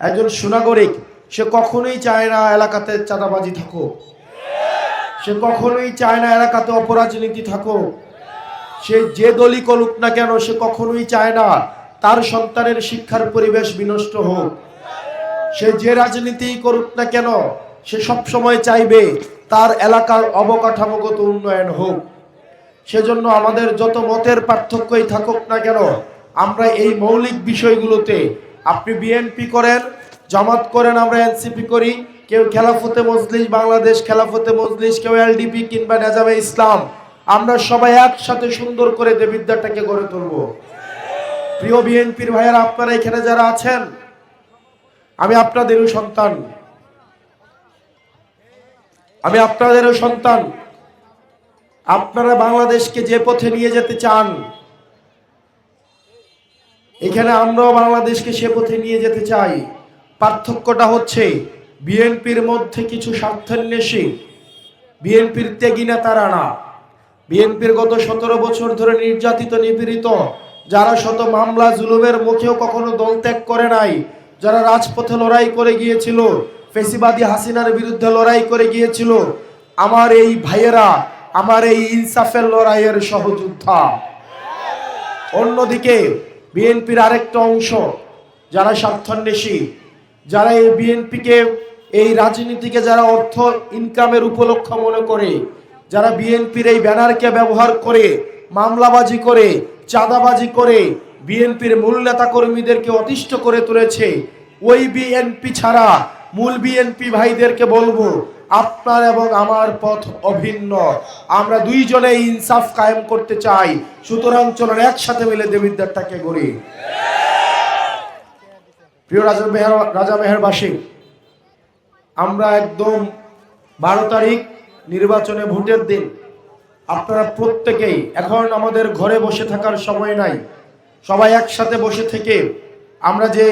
একজন সুনাগরিক, সে কখনোই চায় না এলাকাতে চাঁদাবাজি থাকুক। সে কখনোই চায় না এলাকাতে অপরাজনীতি থাকুক। সে যে দলই করুক না কেন, সে কখনোই চায় না তার সন্তানের শিক্ষার পরিবেশ বিনষ্ট হোক। সে যে রাজনীতি করুক না কেন, সে সব সময় চাইবে তার এলাকার অবকাঠামোগত উন্নয়ন হোক। সেজন্য আমাদের যত মতের পার্থক্যই থাকুক না কেন, আমরা এই মৌলিক বিষয়গুলোতে আপনি বিএনপি করেন, জামাত করেন, আমরা এনসিপি করি, কেউ খেলাফতে মজলিস, বাংলাদেশ খেলাফতে মজলিস, কেউ এলডিপি কিংবা নেজামে ইসলাম, আমরা সবাই একসাথে সুন্দর করে দেবিদ্যাটাকে গড়ে তুলব। প্রিয় বিএনপির ভাইয়েরা, আপনারা এখানে যারা আছেন, আমি আপনাদেরও সন্তান। আমি আপনাদেরও সন্তান। আপনারা বাংলাদেশকে যে পথে নিয়ে যেতে চান এখানে আমরাও বাংলাদেশকে সে পথে নিয়ে যেতে চাই। পার্থক্যটা হচ্ছে, বিএনপির মধ্যে কিছু স্বার্থান্বেষী, বিএনপির ত্যাগী নেতারা না। বিএনপির গত সতেরো বছর ধরে নির্যাতিত, নিপীড়িত, যারা শত মামলা, জুলুমের মুখেও কখনো দল ত্যাগ করে নাই, যারা রাজপথে লড়াই করে গিয়েছিল, ফেসিবাদী হাসিনার বিরুদ্ধে লড়াই করে গিয়েছিল, আমার এই ভাইয়েরা, আমার এই ইনসাফের লড়াইয়ের সহযোদ্ধা। অন্যদিকে বিএনপির আরেকটা অংশ, যারা স্বার্থান্বেষী, যারা এই বিএনপিকে, এই রাজনীতিকে যারা অর্থ ইনকামের উপলক্ষ মনে করে, যারা বিএনপির এই ব্যানারকে ব্যবহার করে, মামলাবাজি করে, চাঁদাবাজি করে, বিএনপির মূল নেতা কর্মীদেরকে অতিষ্ঠ করে তুলেছে, ওই বিএনপি ছাড়া মূল বিএনপি ভাইদেরকে বলব আপনার এবং আমার পথ অভিন্ন। আমরা দুইজনে ইনসাফ কায়েম করতে চাই। সুতরাং চলুন একসাথে মিলে দেবিদ্যারটাকে গড়ি প্রিয় রাজা মেহর, রাজা মেহেরবাসী, আমরা একদম বারো তারিখ নির্বাচনে ভোটের দিন। আপনারা প্রত্যেকেই, এখন আমাদের ঘরে বসে থাকার সময় নাই। সবাই একসাথে বসে থেকে আমরা যে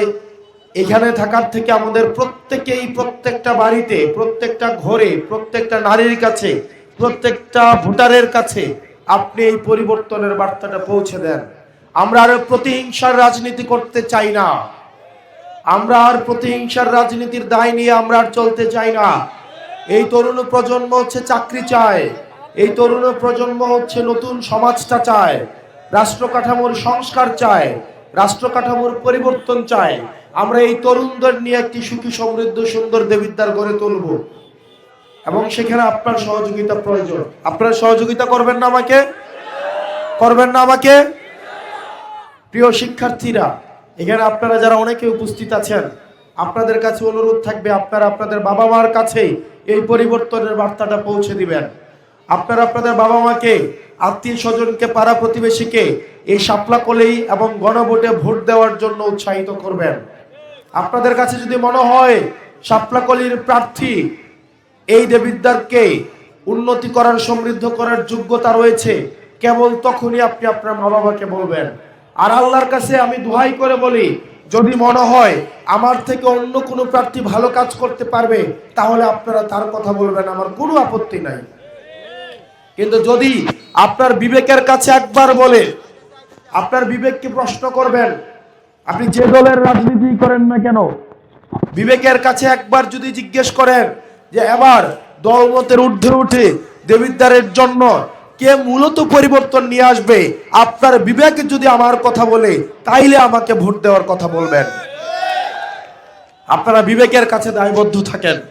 এখানে থাকার থেকে আমাদের প্রত্যেকেই প্রত্যেকটা বাড়িতে, প্রত্যেকটা ঘরে, প্রত্যেকটা নারীর কাছে, প্রত্যেকটা ভোটারের কাছে আপনি এই পরিবর্তনের বার্তাটা পৌঁছে দেন। আমরা আর প্রতিহিংসার রাজনীতি করতে চাই না। আমরা আর প্রতিহিংসার রাজনীতির দায় নিয়ে আমরা আর চলতে চাই না। এই তরুণ প্রজন্ম হচ্ছে চাকরি চায়। এই তরুণ প্রজন্ম হচ্ছে নতুন সমাজটা চায়। রাষ্ট্র কাঠামোর সংস্কার চায়। রাষ্ট্র কাঠামোর পরিবর্তন চায়। আমরা এই তরুণদের নিয়ে একটি সুখী সমৃদ্ধ, সুন্দর দেবিদ্বার গড়ে তুলব। এবং সেখানে আপনার সহযোগিতা প্রয়োজন। আপনার সহযোগিতা করবেন না আমাকে? করবেন না আমাকে? প্রিয় শিক্ষার্থীরা, এখানে আপনারা যারা অনেকে উপস্থিত আছেন, আপনাদের কাছে অনুরোধ থাকবে, আপনারা আপনাদের বাবা মার কাছে এই পরিবর্তনের বার্তাটা পৌঁছে দিবেন। আপনারা আপনাদের বাবা মাকে আত্মীয় স্বজনকে পাড়া প্রতিবেশীকে এই শাপলা কলেই এবং গণভোটে ভোট দেওয়ার জন্য উৎসাহিত করবেন। আপনাদের কাছে যদি মনে হয় শাপলাকলির প্রার্থী, এই দেবিদ্বারকে উন্নতি করার সমৃদ্ধ করার যোগ্যতা রয়েছে, কেবল তখনই আপনি আপনার মা বাবাকে বলবেন। আর আল্লাহর কাছে আমি দোহাই করে বলি, যদি মনে হয় আমার থেকে অন্য কোনো প্রার্থী ভালো কাজ করতে পারবে, তাহলে আপনারা তার কথা বলবেন, আমার কোনো আপত্তি নাই। কিন্তু যদি আপনার বিবেকের কাছে একবার বলে, আপনার বিবেককে প্রশ্ন করবেন আপনি যে দলের রাজনীতি করেন না কেন? বিবেকের কাছে একবার যদি জিজ্ঞেস করেন যে এবার দলমতের ঊর্ধ্বে উঠে দেবিদ্বারের জন্য কে মূলত পরিবর্তন নিয়ে আসবে, আপনার বিবেক যদি আমার কথা বলে, তাইলে আমাকে ভোট দেওয়ার কথা বলবেন। আপনারা বিবেকের কাছে দায়বদ্ধ থাকেন।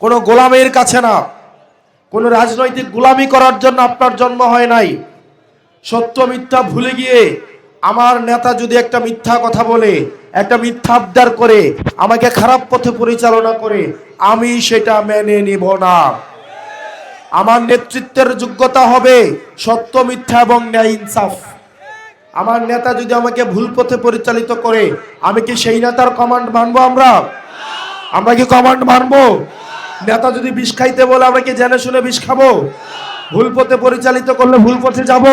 কোনো গোলামের কাছে না। কোনো রাজনৈতিক গোলামি করার জন্য আপনার জন্ম হয় নাই। সত্য মিথ্যা ভুলে গিয়ে আমার নেতা যদি একটা মিথ্যা কথা বলে, একটা মিথ্যা আবদার করে, আমাকে খারাপ পথে পরিচালনা করে, আমি সেটা মেনে নিব না। আমার নেতৃত্বের যোগ্যতা হবে সত্য, মিথ্যা এবং ন্যায় ইনসাফ। আমার নেতা যদি আমাকে ভুল পথে পরিচালিত করে, আমি কি সেই নেতার কমান্ড মানবো আমরা? আমরা কি কমান্ড মানবো? নেতা যদি বিষ খাইতে বলে, আমরা কি জেনে শুনে বিষ খাব? ভুল পথে পরিচালিত করলে ভুল পথে যাব?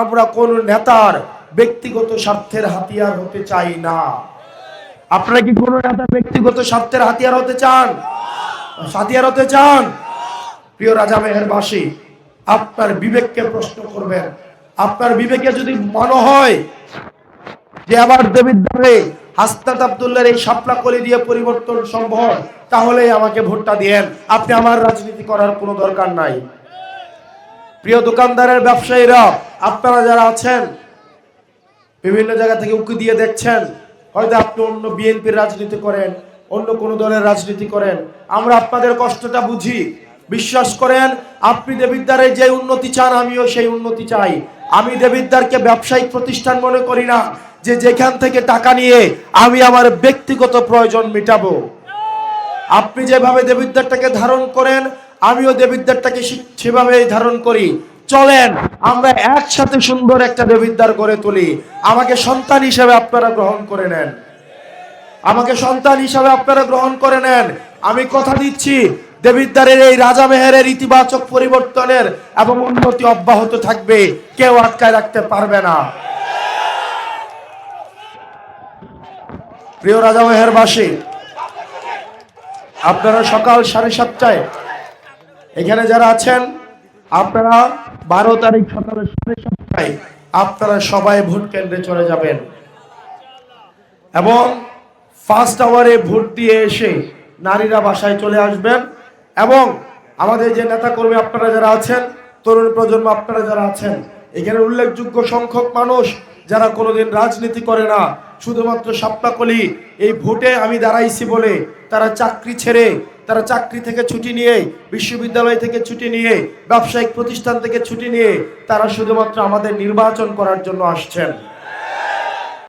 আমরা কোন নেতার ব্যক্তিগত স্বার্থের হাতিয়ার হতে চাই না। আপনারা কি কোন নেতা ব্যক্তিগত স্বার্থের হাতিয়ার হতে চান? হাতিয়ার হতে চান? প্রিয় রাজা মেহেরবাসী, আপনার বিবেককে প্রশ্ন করবেন। আপনার বিবেকে যদি মনে হয় যে আবার দেবীর দেবিদ্বারে হাসনাত আব্দুল্লাহর এই শাপলা কলি দিয়ে পরিবর্তন সম্ভব, তাহলেই আমাকে ভোটটা দিয়েন। আপনি আমার রাজনীতি করার কোনো দরকার নাই। প্রিয় দোকানদারের ব্যবসায়ীরা, আপনারা যারা আছেন, বিভিন্ন জায়গা থেকে উকি দিয়ে দেখছেন, হয়তো আপনি অন্য বিএনপির রাজনীতি করেন, অন্য কোনো দলের রাজনীতি করেন, আমরা আপনাদের কষ্টটা বুঝি। বিশ্বাস করেন, আপনি দেবিদ্বারে যে উন্নতি চান, আমিও সেই উন্নতি চাই। আমি দেবিদ্বারকে ব্যবসায়িক প্রতিষ্ঠান মনে করি না, যে যেখান থেকে টাকা নিয়ে আমি আমার ব্যক্তিগত প্রয়োজন মেটাবো। আপনি যেভাবে দেবিদ্বারটাকে ধারণ করেন আমিও দেবিদ্বারটাকে সে- সেভাবেই ধারণ করি। চলেন, আমরা একসাথে সুন্দর একটা দেবিদ্বার করে তুলি। আমাকে সন্তান হিসেবে আপনারা গ্রহণ করে নেন। আমাকে সন্তান হিসাবে আপনারা গ্রহণ করে নেন। আমি কথা দিচ্ছি, দেবিদ্বারের এই রাজা মেহেরের ইতিবাচক পরিবর্তনের এবং উন্নতি অব্যাহত থাকবে। কেউ আটকায় রাখতে পারবে না। প্রিয় রাজা মেহেরবাসী, আপনারা সকাল সাড়ে সাতটায় এখানে যারা আছেন, আপনারা বারো তারিখ সকালে সাড়ে সাতটায় আপনারা সবাই ভোট কেন্দ্রে চলে যাবেন। এবং ফার্স্ট আওয়ারে ভোট দিয়ে এসে নারীরা বাসায় চলে আসবেন। এবং আমাদের যে নেতা কর্মী আপনারা যারা আছেন, তরুণ প্রজন্ম আপনারা যারা আছেন, এখানে উল্লেখযোগ্য সংখ্যক মানুষ যারা কোনোদিন রাজনীতি করে না, শুধুমাত্র সাপ্তাকলি এই ভোটে আমি দাঁড়াইছি বলে তারা চাকরি ছেড়ে তারা চাকরি থেকে ছুটি নিয়ে, বিশ্ববিদ্যালয় থেকে ছুটি নিয়ে, ব্যবসায়িক প্রতিষ্ঠান থেকে ছুটি নিয়ে, তারা শুধুমাত্র আমাদের নির্বাচন করার জন্য আসছেন।